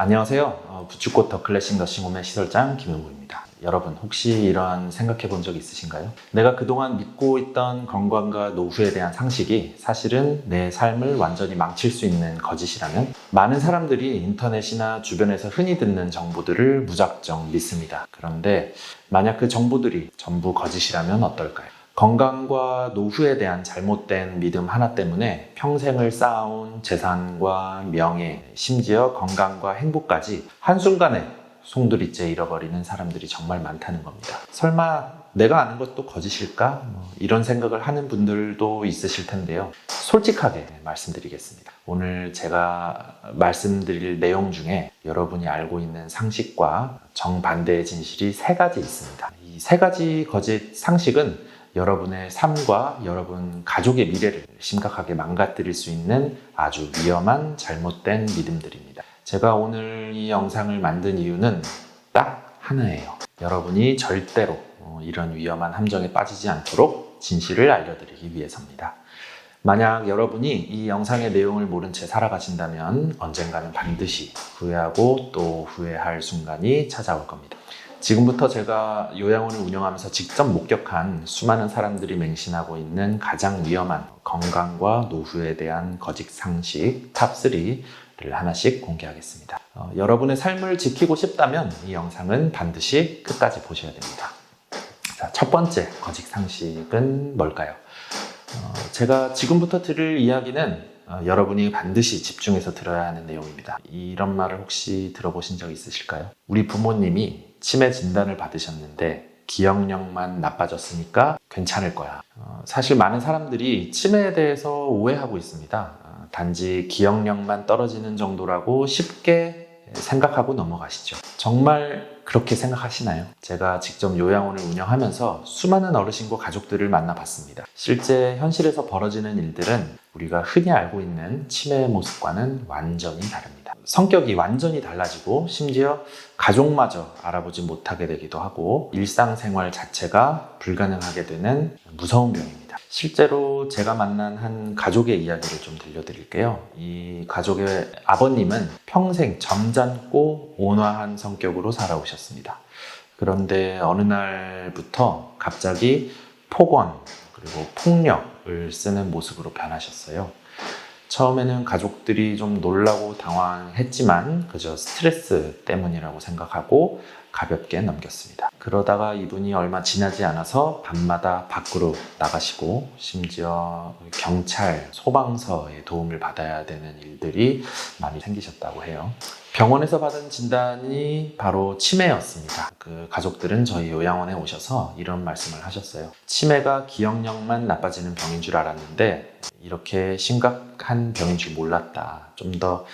안녕하세요. 어, 더 클래식 너싱홈의 시설장 김용구입니다. 여러분 혹시 이런 생각해 본 적 있으신가요? 내가 그동안 믿고 있던 건강과 노후에 대한 상식이 사실은 내 삶을 완전히 망칠 수 있는 거짓이라면 많은 사람들이 인터넷이나 주변에서 흔히 듣는 정보들을 무작정 믿습니다. 그런데 만약 그 정보들이 전부 거짓이라면 어떨까요? 건강과 노후에 대한 잘못된 믿음 하나 때문에 평생을 쌓아온 재산과 명예, 심지어 건강과 행복까지 한순간에 송두리째 잃어버리는 사람들이 정말 많다는 겁니다. 설마 내가 아는 것도 거짓일까? 뭐 이런 생각을 하는 분들도 있으실 텐데요. 솔직하게 말씀드리겠습니다. 오늘 제가 말씀드릴 내용 중에 여러분이 알고 있는 상식과 정반대의 진실이 세 가지 있습니다. 이 세 가지 거짓 상식은 여러분의 삶과 여러분 가족의 미래를 심각하게 망가뜨릴 수 있는 아주 위험한 잘못된 믿음들입니다. 제가 오늘 이 영상을 만든 이유는 딱 하나예요. 여러분이 절대로 어, 이런 위험한 함정에 빠지지 않도록 진실을 알려드리기 위해서입니다. 만약 여러분이 이 영상의 내용을 모른 채 살아가신다면 언젠가는 반드시 후회하고 또 후회할 순간이 찾아올 겁니다. 지금부터 제가 요양원을 운영하면서 직접 목격한 수많은 사람들이 맹신하고 있는 가장 위험한 건강과 노후에 대한 거짓 상식 탑3를 하나씩 공개하겠습니다. 어, 여러분의 삶을 지키고 싶다면 이 영상은 반드시 끝까지 보셔야 됩니다. 자, 첫 번째 거짓 상식은 뭘까요? 어, 제가 지금부터 들을 이야기는 어, 여러분이 반드시 집중해서 들어야 하는 내용입니다. 이런 말을 혹시 들어보신 적 있으실까요? 우리 부모님이 치매 진단을 받으셨는데 기억력만 나빠졌으니까 괜찮을 거야. 어, 사실 많은 사람들이 치매에 대해서 오해하고 있습니다. 어, 단지 기억력만 떨어지는 정도라고 쉽게 생각하고 넘어가시죠. 정말 그렇게 생각하시나요? 제가 직접 요양원을 운영하면서 수많은 어르신과 가족들을 만나봤습니다. 실제 현실에서 벌어지는 일들은 우리가 흔히 알고 있는 치매의 모습과는 완전히 다릅니다. 성격이 완전히 달라지고 심지어 가족마저 알아보지 못하게 되기도 하고 일상생활 자체가 불가능하게 되는 무서운 병입니다. 실제로 제가 만난 한 가족의 이야기를 좀 들려드릴게요. 이 가족의 아버님은 평생 점잖고 온화한 성격으로 살아오셨습니다. 그런데 어느 날부터 갑자기 폭언 그리고 폭력을 쓰는 모습으로 변하셨어요. 처음에는 가족들이 좀 놀라고 당황했지만 그저 스트레스 때문이라고 생각하고 가볍게 넘겼습니다. 그러다가 이분이 얼마 지나지 않아서 밤마다 밖으로 나가시고 심지어 경찰, 소방서의 도움을 받아야 되는 일들이 많이 생기셨다고 해요. 병원에서 받은 진단이 바로 치매였습니다. 그 가족들은 저희 요양원에 오셔서 이런 말씀을 하셨어요. 치매가 기억력만 나빠지는 병인 줄 알았는데 이렇게 심각한 병인 줄 몰랐다. 좀더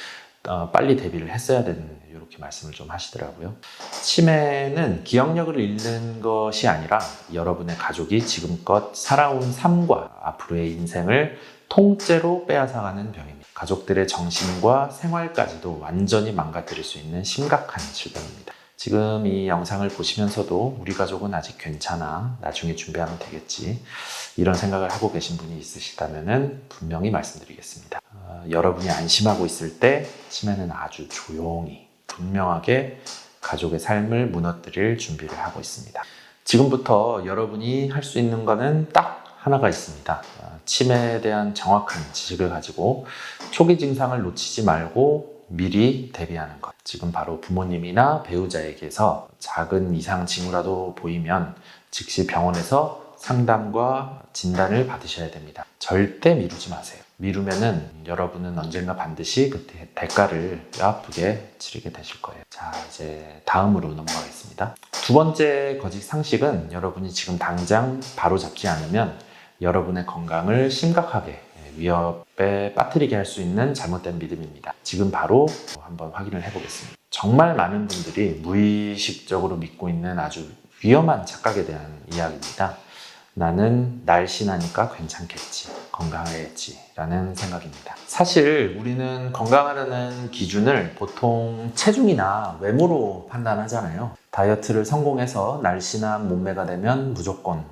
어, 빨리 대비를 했어야 되는 이렇게 말씀을 좀 하시더라고요. 치매는 기억력을 잃는 것이 아니라 여러분의 가족이 지금껏 살아온 삶과 앞으로의 인생을 통째로 빼앗아가는 병입니다. 가족들의 정신과 생활까지도 완전히 망가뜨릴 수 있는 심각한 질병입니다. 지금 이 영상을 보시면서도 우리 가족은 아직 괜찮아. 나중에 준비하면 되겠지. 이런 생각을 하고 계신 분이 있으시다면 분명히 말씀드리겠습니다. 어, 여러분이 안심하고 있을 때 치매는 아주 조용히 분명하게 가족의 삶을 무너뜨릴 준비를 하고 있습니다. 지금부터 여러분이 할 수 있는 것은 딱 하나가 있습니다. 어, 치매에 대한 정확한 지식을 가지고 초기 증상을 놓치지 말고 미리 대비하는 것. 지금 바로 부모님이나 배우자에게서 작은 이상 징후라도 보이면 즉시 병원에서 상담과 진단을 받으셔야 됩니다. 절대 미루지 마세요. 미루면은 여러분은 언젠가 반드시 그 대- 대가를 뼈 아프게 치르게 되실 거예요. 자, 이제 다음으로 넘어가겠습니다. 두 번째 거짓 상식은 여러분이 지금 당장 바로 잡지 않으면 여러분의 건강을 심각하게 위협에 빠뜨리게 할 수 있는 잘못된 믿음입니다. 지금 바로 한번 확인을 해보겠습니다. 정말 많은 분들이 무의식적으로 믿고 있는 아주 위험한 착각에 대한 이야기입니다. 나는 날씬하니까 괜찮겠지, 건강하겠지 라는 생각입니다. 사실 우리는 건강하다는 기준을 보통 체중이나 외모로 판단하잖아요. 다이어트를 성공해서 날씬한 몸매가 되면 무조건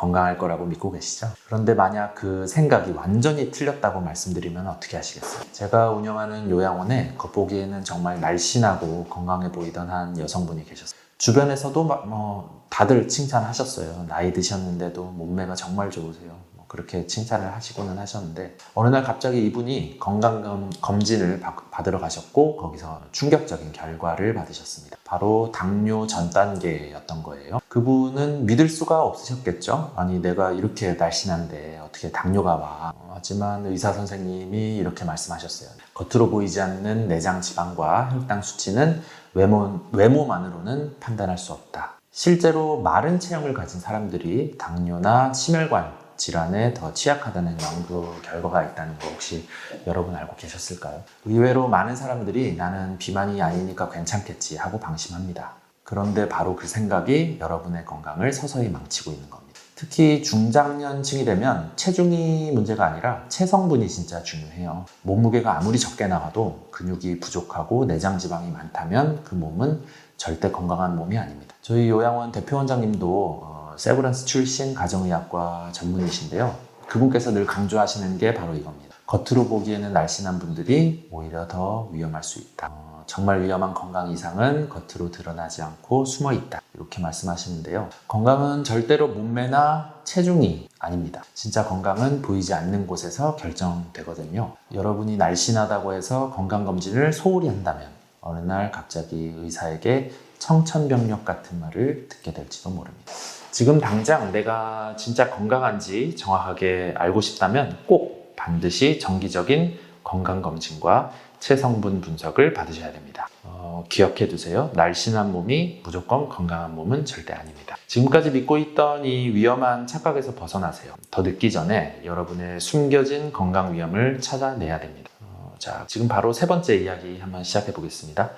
건강할 거라고 믿고 계시죠? 그런데 만약 그 생각이 완전히 틀렸다고 말씀드리면 어떻게 하시겠어요? 제가 운영하는 요양원에 겉보기에는 정말 날씬하고 건강해 보이던 한 여성분이 계셨어요. 주변에서도 막 뭐 다들 칭찬하셨어요. 나이 드셨는데도 몸매가 정말 좋으세요. 뭐 그렇게 칭찬을 하시고는 하셨는데 어느 날 갑자기 이분이 건강 검진을 받- 받으러 가셨고 거기서 충격적인 결과를 받으셨습니다. 바로 당뇨 전 단계였던 거예요. 그분은 믿을 수가 없으셨겠죠. 아니 내가 이렇게 날씬한데 어떻게 당뇨가 와? 어, 하지만 의사 선생님이 이렇게 말씀하셨어요. 겉으로 보이지 않는 내장 지방과 혈당 수치는 외모, 외모만으로는 판단할 수 없다. 실제로 마른 체형을 가진 사람들이 당뇨나 심혈관 질환에 더 취약하다는 연구 결과가 있다는 거 혹시 여러분 알고 계셨을까요? 의외로 많은 사람들이 나는 비만이 아니니까 괜찮겠지 하고 방심합니다. 그런데 바로 그 생각이 여러분의 건강을 서서히 망치고 있는 겁니다. 특히 중장년층이 되면 체중이 문제가 아니라 체성분이 진짜 중요해요. 몸무게가 아무리 적게 나가도 근육이 부족하고 내장 지방이 많다면 그 몸은 절대 건강한 몸이 아닙니다. 저희 요양원 대표 원장님도 어, 세브란스 출신 가정의학과 전문의신데요. 그분께서 늘 강조하시는 게 바로 이겁니다. 겉으로 보기에는 날씬한 분들이 오히려 더 위험할 수 있다. 어, 정말 위험한 건강 이상은 겉으로 드러나지 않고 숨어 있다. 이렇게 말씀하시는데요. 건강은 절대로 몸매나 체중이 아닙니다. 진짜 건강은 보이지 않는 곳에서 결정되거든요. 여러분이 날씬하다고 해서 건강검진을 소홀히 한다면 어느 날 갑자기 의사에게 청천벽력 같은 말을 듣게 될지도 모릅니다. 지금 당장 내가 진짜 건강한지 정확하게 알고 싶다면 꼭 반드시 정기적인 건강검진과 체성분 분석을 받으셔야 됩니다. 어, 기억해 두세요. 날씬한 몸이 무조건 건강한 몸은 절대 아닙니다. 지금까지 믿고 있던 이 위험한 착각에서 벗어나세요. 더 늦기 전에 여러분의 숨겨진 건강 위험을 찾아내야 됩니다. 어, 자, 지금 바로 세 번째 이야기 한번 시작해 보겠습니다.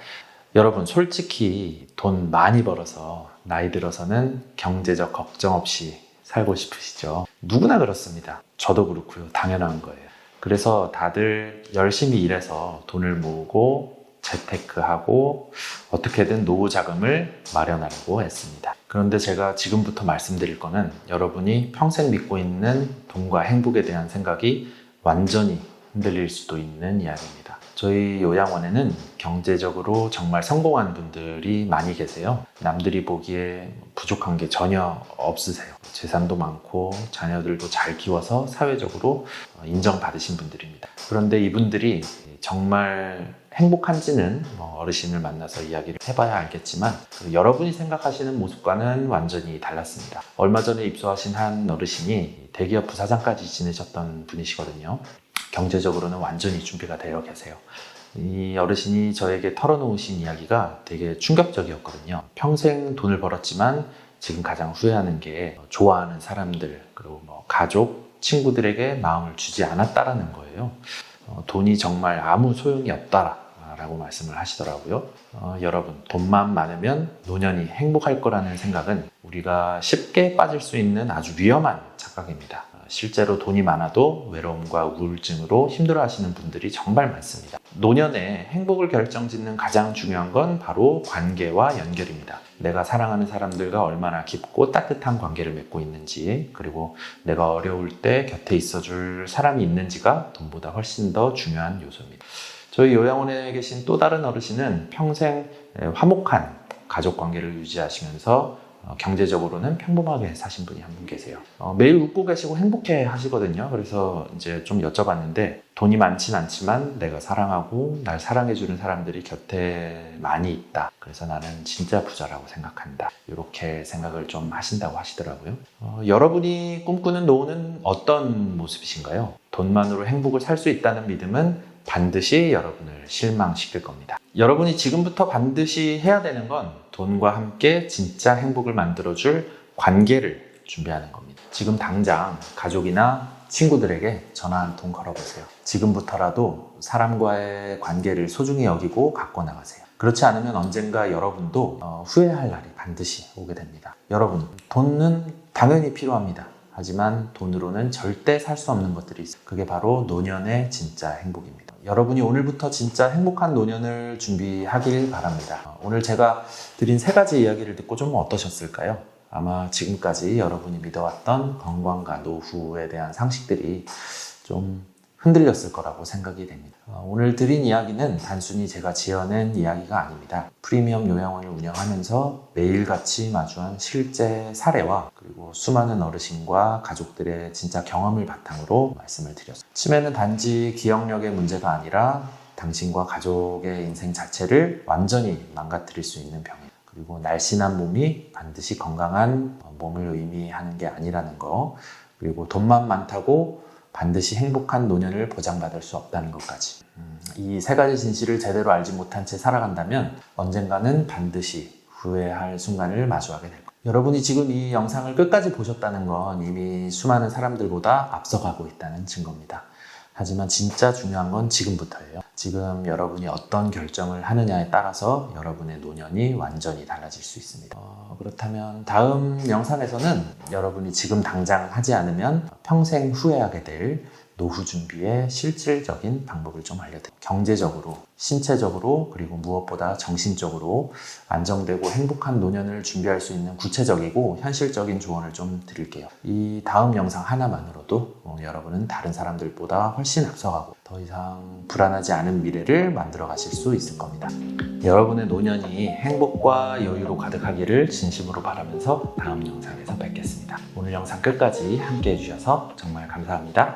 여러분, 솔직히 돈 많이 벌어서 나이 들어서는 경제적 걱정 없이 살고 싶으시죠? 누구나 그렇습니다. 저도 그렇고요. 당연한 거예요. 그래서 다들 열심히 일해서 돈을 모으고 재테크하고 어떻게든 노후 자금을 마련하려고 했습니다. 그런데 제가 지금부터 말씀드릴 거는 여러분이 평생 믿고 있는 돈과 행복에 대한 생각이 완전히 흔들릴 수도 있는 이야기입니다. 저희 요양원에는 경제적으로 정말 성공한 분들이 많이 계세요. 남들이 보기에 부족한 게 전혀 없으세요. 재산도 많고 자녀들도 잘 키워서 사회적으로 인정받으신 분들입니다. 그런데 이분들이 정말 행복한지는 뭐 어르신을 만나서 이야기를 해봐야 알겠지만 그 여러분이 생각하시는 모습과는 완전히 달랐습니다. 얼마 전에 입소하신 한 어르신이 대기업 부사장까지 지내셨던 분이시거든요. 경제적으로는 완전히 준비가 되어 계세요. 이 어르신이 저에게 털어놓으신 이야기가 되게 충격적이었거든요. 평생 돈을 벌었지만 지금 가장 후회하는 게 좋아하는 사람들 그리고 뭐 가족, 친구들에게 마음을 주지 않았다라는 거예요. 어, 돈이 정말 아무 소용이 없다라고 말씀을 하시더라고요. 어, 여러분 돈만 많으면 노년이 행복할 거라는 생각은 우리가 쉽게 빠질 수 있는 아주 위험한 착각입니다. 어, 실제로 돈이 많아도 외로움과 우울증으로 힘들어 하시는 분들이 정말 많습니다. 노년에 행복을 결정짓는 가장 중요한 건 바로 관계와 연결입니다. 내가 사랑하는 사람들과 얼마나 깊고 따뜻한 관계를 맺고 있는지, 그리고 내가 어려울 때 곁에 있어줄 사람이 있는지가 돈보다 훨씬 더 중요한 요소입니다. 저희 요양원에 계신 또 다른 어르신은 평생 화목한 가족 관계를 유지하시면서 어, 경제적으로는 평범하게 사신 분이 한 분 계세요. 어, 매일 웃고 계시고 행복해 하시거든요. 그래서 이제 좀 여쭤봤는데 돈이 많진 않지만 내가 사랑하고 날 사랑해주는 사람들이 곁에 많이 있다. 그래서 나는 진짜 부자라고 생각한다. 이렇게 생각을 좀 하신다고 하시더라고요. 어, 여러분이 꿈꾸는 노후는 어떤 모습이신가요? 돈만으로 행복을 살 수 있다는 믿음은 반드시 여러분을 실망시킬 겁니다. 여러분이 지금부터 반드시 해야 되는 건 돈과 함께 진짜 행복을 만들어줄 관계를 준비하는 겁니다. 지금 당장 가족이나 친구들에게 전화 한 통 걸어보세요. 지금부터라도 사람과의 관계를 소중히 여기고 갖고 나가세요. 그렇지 않으면 언젠가 여러분도 어, 후회할 날이 반드시 오게 됩니다. 여러분, 돈은 당연히 필요합니다. 하지만 돈으로는 절대 살 수 없는 것들이 있어요. 그게 바로 노년의 진짜 행복입니다. 여러분이 오늘부터 진짜 행복한 노년을 준비하길 바랍니다. 오늘 제가 드린 세 가지 이야기를 듣고 좀 어떠셨을까요? 아마 지금까지 여러분이 믿어왔던 건강과 노후에 대한 상식들이 좀 흔들렸을 거라고 생각이 됩니다. 어, 오늘 드린 이야기는 단순히 제가 지어낸 이야기가 아닙니다. 프리미엄 요양원을 운영하면서 매일같이 마주한 실제 사례와 그리고 수많은 어르신과 가족들의 진짜 경험을 바탕으로 말씀을 드렸습니다. 치매는 단지 기억력의 문제가 아니라 당신과 가족의 인생 자체를 완전히 망가뜨릴 수 있는 병입니다. 그리고 날씬한 몸이 반드시 건강한 몸을 의미하는 게 아니라는 거, 그리고 돈만 많다고 반드시 행복한 노년을 보장받을 수 없다는 것까지. 이세 가지 진실을 제대로 알지 못한 채 살아간다면 언젠가는 반드시 후회할 순간을 마주하게 될 겁니다. 여러분이 지금 이 영상을 끝까지 보셨다는 건 이미 수많은 사람들보다 앞서가고 있다는 증거입니다. 하지만 진짜 중요한 건 지금부터예요. 지금 여러분이 어떤 결정을 하느냐에 따라서 여러분의 노년이 완전히 달라질 수 있습니다. 어, 그렇다면 다음 영상에서는 여러분이 지금 당장 하지 않으면 평생 후회하게 될 노후 준비의 실질적인 방법을 좀 알려드릴게요. 경제적으로, 신체적으로, 그리고 무엇보다 정신적으로 안정되고 행복한 노년을 준비할 수 있는 구체적이고 현실적인 조언을 좀 드릴게요. 이 다음 영상 하나만으로도 어, 여러분은 다른 사람들보다 훨씬 앞서가고 더 이상 불안하지 않은 미래를 만들어 가실 수 있을 겁니다. 여러분의 노년이 행복과 여유로 가득하기를 진심으로 바라면서 다음 영상에서 뵙겠습니다. 오늘 영상 끝까지 함께 해주셔서 정말 감사합니다.